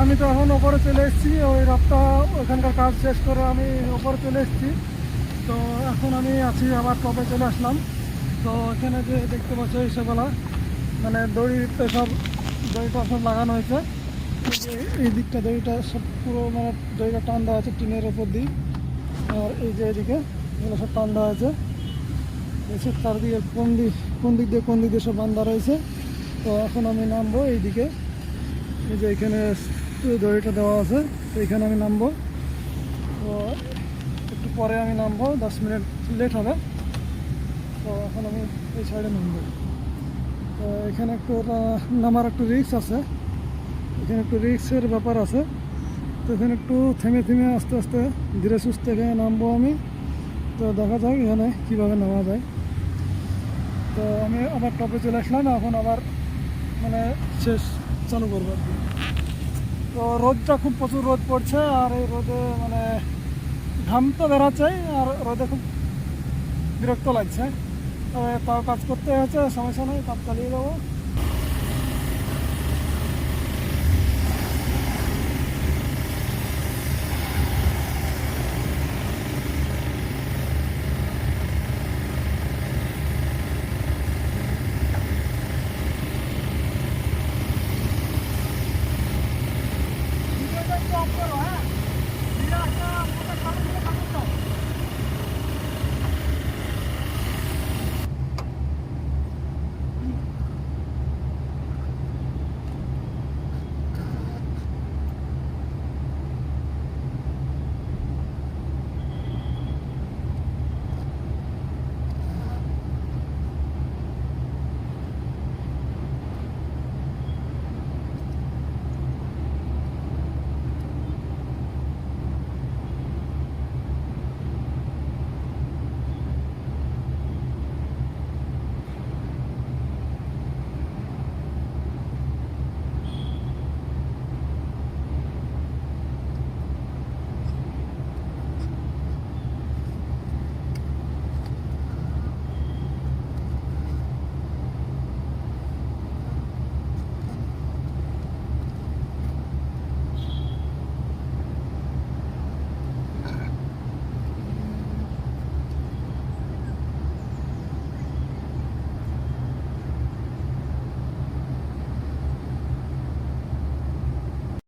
আমি তো এখন ওপরে চলে এসেছি, ওই রাতটা ওখানকার কাজ শেষ করে আমি ওপরে চলে এসেছি। তো এখন আমি আছি, আবার টপে চলে আসলাম। তো এখানে যে দেখতে পাচ্ছ সেগুলা মানে দড়িতে সব, দড়িটা সব লাগানো হয়েছে। এই দিকটা দড়িটা সব পুরো মানে দড়িটা টান দেওয়া আছে টিনের ওপর দিয়ে। আর এই যে এদিকে, এগুলো সব টান দেওয়া আছে এসে চারদিকে কোন দিক কোন দিক দিয়ে কোন দিক দিয়ে সব বান্ধা রয়েছে। তো এখন আমি নামবো এইদিকে। এই যে এখানে দড়িটা দেওয়া আছে, তো এখানে আমি নামবো। তো একটু পরে আমি নামবো, দশ মিনিট লেট হবে। তো এখন আমি এই সাইডে নামবো। তো এখানে একটু নামার একটু রিস্ক আছে। এখানে একটু রিক্সের ব্যাপার আছে। তো এখানে একটু থেমে থেমে আস্তে আস্তে ধীরে সুস্থে এখানে নামবো আমি। তো দেখা যাক এখানে কীভাবে নামা যায়। তো আমি আবার টপে চলে আসলাম, এখন আবার মানে শেষ চালু করব আর কি। তো রোদটা খুব প্রচুর রোদ পড়ছে, আর এই রোদে মানে ঘাম তো বেড়াচ্ছে আর রোদে খুব বিরক্ত লাগছে। তবে তাও কাজ করতে হচ্ছে সমস্যা নেই কাজ চালিয়ে যাব।